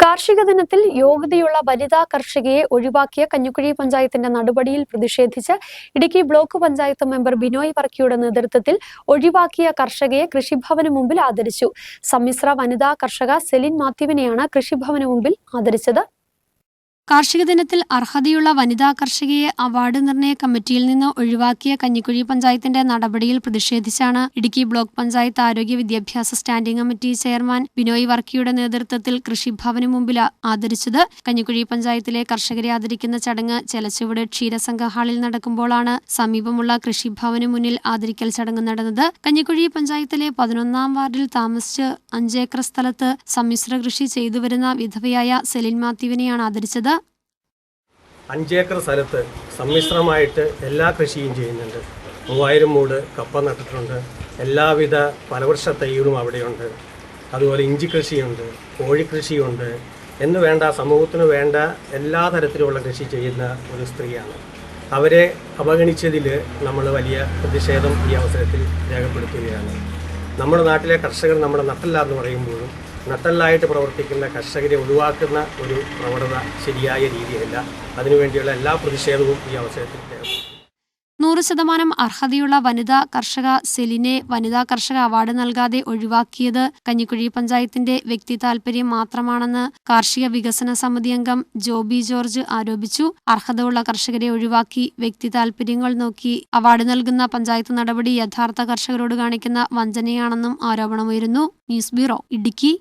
കാർഷിക ദിനത്തിൽ യോഗ്യതയുള്ള വനിതാ കർഷകയെ ഒഴിവാക്കിയ കഞ്ഞുക്കുഴി പഞ്ചായത്തിന്റെ നടപടിയിൽ പ്രതിഷേധിച്ച് ഇടുക്കി ബ്ലോക്ക് പഞ്ചായത്ത് മെമ്പർ ബിനോയ് വർക്കിയുടെ നേതൃത്വത്തിൽ ഒഴിവാക്കിയ കർഷകയെ കൃഷിഭവന് മുമ്പിൽ ആദരിച്ചു. സമ്മിശ്ര വനിതാ കർഷക സെലിൻ മാത്യുവിനെയാണ് കൃഷിഭവന് മുമ്പിൽ ആദരിച്ചത്. കാർഷിക ദിനത്തിൽ അർഹതയുള്ള വനിതാ കർഷകയെ അവാർഡ് നിർണയ കമ്മിറ്റിയിൽ നിന്ന് ഒഴിവാക്കിയ കഞ്ഞിക്കുഴി പഞ്ചായത്തിന്റെ നടപടിയിൽ പ്രതിഷേധിച്ചാണ് ഇടുക്കി ബ്ലോക്ക് പഞ്ചായത്ത് ആരോഗ്യ വിദ്യാഭ്യാസ സ്റ്റാൻഡിംഗ് കമ്മിറ്റി ചെയർമാൻ ബിനോയ് വർക്കിയുടെ നേതൃത്വത്തിൽ കൃഷിഭവന് മുമ്പിൽ ആദരിച്ചത്. കഞ്ഞിക്കുഴി പഞ്ചായത്തിലെ കർഷകരെ ആദരിക്കുന്ന ചടങ്ങ് ചെലച്ചുവട് ക്ഷീരസംഘ ഹാളിൽ നടക്കുമ്പോഴാണ് സമീപമുള്ള കൃഷിഭവന് മുന്നിൽ ആദരിക്കൽ ചടങ്ങ് നടന്നത്. കഞ്ഞിക്കുഴി പഞ്ചായത്തിലെ പതിനൊന്നാം വാർഡിൽ താമസിച്ച് അഞ്ചേക്കർ സ്ഥലത്ത് സമ്മിശ്ര കൃഷി ചെയ്തുവരുന്ന വിധവയായ സെലിൻ മാത്യുവിനെയാണ് ആദരിച്ചത്. അഞ്ചേക്കർ സ്ഥലത്ത് സമ്മിശ്രമായിട്ട് എല്ലാ കൃഷിയും ചെയ്യുന്നുണ്ട്. മൂവായിരം മൂട് കപ്പ നട്ടിട്ടുണ്ട്. എല്ലാവിധ ഫലവൃക്ഷ തൈകളും അവിടെയുണ്ട്. അതുപോലെ ഇഞ്ചി കൃഷിയുണ്ട് കോഴിക്കൃഷിയുണ്ട് എന്ന് വേണ്ട സമൂഹത്തിന് വേണ്ട എല്ലാ തരത്തിലുമുള്ള കൃഷി ചെയ്യുന്ന ഒരു സ്ത്രീയാണ്. അവരെ അവഗണിച്ചതിൽ നമ്മൾ വലിയ പ്രതിഷേധം ഈ അവസരത്തിൽ രേഖപ്പെടുത്തുകയാണ്. നമ്മുടെ നാട്ടിലെ കർഷകർ നമ്മുടെ നട്ടല്ല എന്ന് പറയുമ്പോഴും നട്ടല്ലായിട്ട് പ്രവർത്തിക്കുന്ന കർഷകരെ ഒഴിവാക്കുന്ന ഒരു പ്രവണത ശരിയായ രീതിയല്ല. അതിനുവേണ്ടിയുള്ള എല്ലാ പ്രതിഷേധവും ഈ അവസരത്തിൽ നൂറ് ശതമാനം അർഹതയുള്ള വനിതാ കർഷക സെലിനെ വനിതാ കർഷക അവാർഡ് നൽകാതെ ഒഴിവാക്കിയത് കഞ്ഞിക്കുഴി പഞ്ചായത്തിന്റെ വ്യക്തി താൽപര്യം മാത്രമാണെന്ന് കാർഷിക വികസന സമിതി അംഗം ജോബി ജോർജ് ആരോപിച്ചു. അർഹതയുള്ള കർഷകരെ ഒഴിവാക്കി വ്യക്തി താൽപര്യങ്ങൾ നോക്കി അവാർഡ് നൽകുന്ന പഞ്ചായത്ത് നടപടി യഥാർത്ഥ കർഷകരോട് കാണിക്കുന്ന വഞ്ചനയാണെന്നും ആരോപണമുയരുന്നു. News bureau Idukki.